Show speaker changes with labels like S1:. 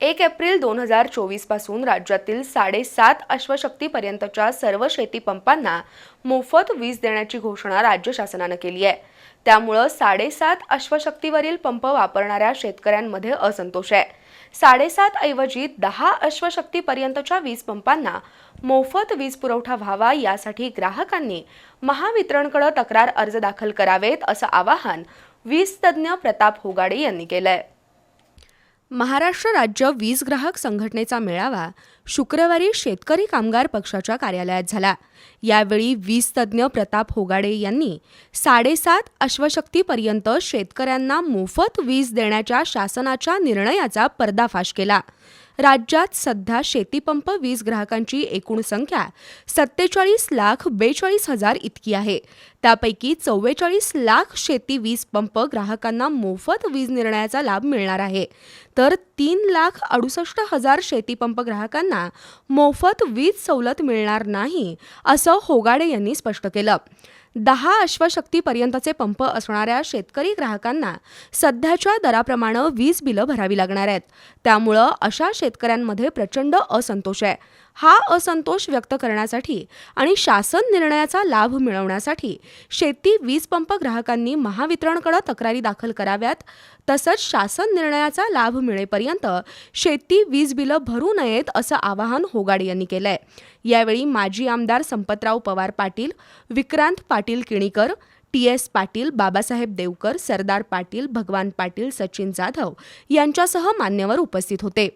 S1: एक एप्रिल दोन हजार चोवीसपासून राज्यातील साडेसात अश्वशक्तीपर्यंतच्या सर्व शेतीपंपांना मोफत वीज देण्याची घोषणा राज्य शासनानं केली आहे. त्यामुळं साडेसात अश्वशक्तीवरील पंप वापरणाऱ्या शेतकऱ्यांमध्ये असंतोष आहे. साडेसात ऐवजी दहा अश्वशक्तीपर्यंतच्या वीज पंपांना मोफत वीज पुरवठा व्हावा यासाठी ग्राहकांनी महावितरणकडे तक्रार अर्ज दाखल करावेत असं आवाहन वीज तज्ज्ञ प्रताप होगाडे यांनी केलंय. महाराष्ट्र राज्य वीज ग्राहक संघटनेचा मेळावा शुक्रवारी शेतकरी कामगार पक्षाच्या कार्यालयात झाला. यावेळी वीज तज्ज्ञ प्रताप होगाडे यांनी साडेसात अश्वशक्तीपर्यंत शेतकऱ्यांना मोफत वीज देण्याच्या शासनाच्या निर्णयाचा पर्दाफाश केला. राज्यात सध्या शेतीपंप वीज ग्राहकांची एकूण संख्या सत्तेचाळीस लाख बेचाळीस हजार इतकी आहे. त्यापैकी चव्वेचाळीस लाख शेती वीज पंप ग्राहकांना मोफत वीज निर्णयाचा लाभ मिळणार आहे. तर तीन लाख अडुसष्ट हजार शेतीपंप ग्राहकांना मोफत वीज सवलत मिळणार नाही असं होगाडे यांनी स्पष्ट केलं. दहा अश्वशक्तीपर्यंतचे पंप असणाऱ्या शेतकरी ग्राहकांना सध्याच्या दराप्रमाणे वीज बिलं भरावी लागणार आहेत. त्यामुळं अशा शेतकऱ्यांमध्ये प्रचंड असंतोष आहे. हा असंतोष व्यक्त करण्यासाठी आणि शासन निर्णयाचा लाभ मिळवण्यासाठी शेती वीज पंप ग्राहकांनी महावितरणकडे तक्रारी दाखल कराव्यात. तसंच शासन निर्णयाचा लाभ मिळेपर्यंत शेती वीज बिलं भरू नयेत असं आवाहन होगाडे यांनी केलंय. यावेळी माजी आमदार संपतराव पवार पाटील विक्रांत पाटील किणीकर टी एस पाटील बाबासाहेब देवकर सरदार पाटील भगवान पाटील सचिन जाधव यांच्यासह मान्यवर उपस्थित होते.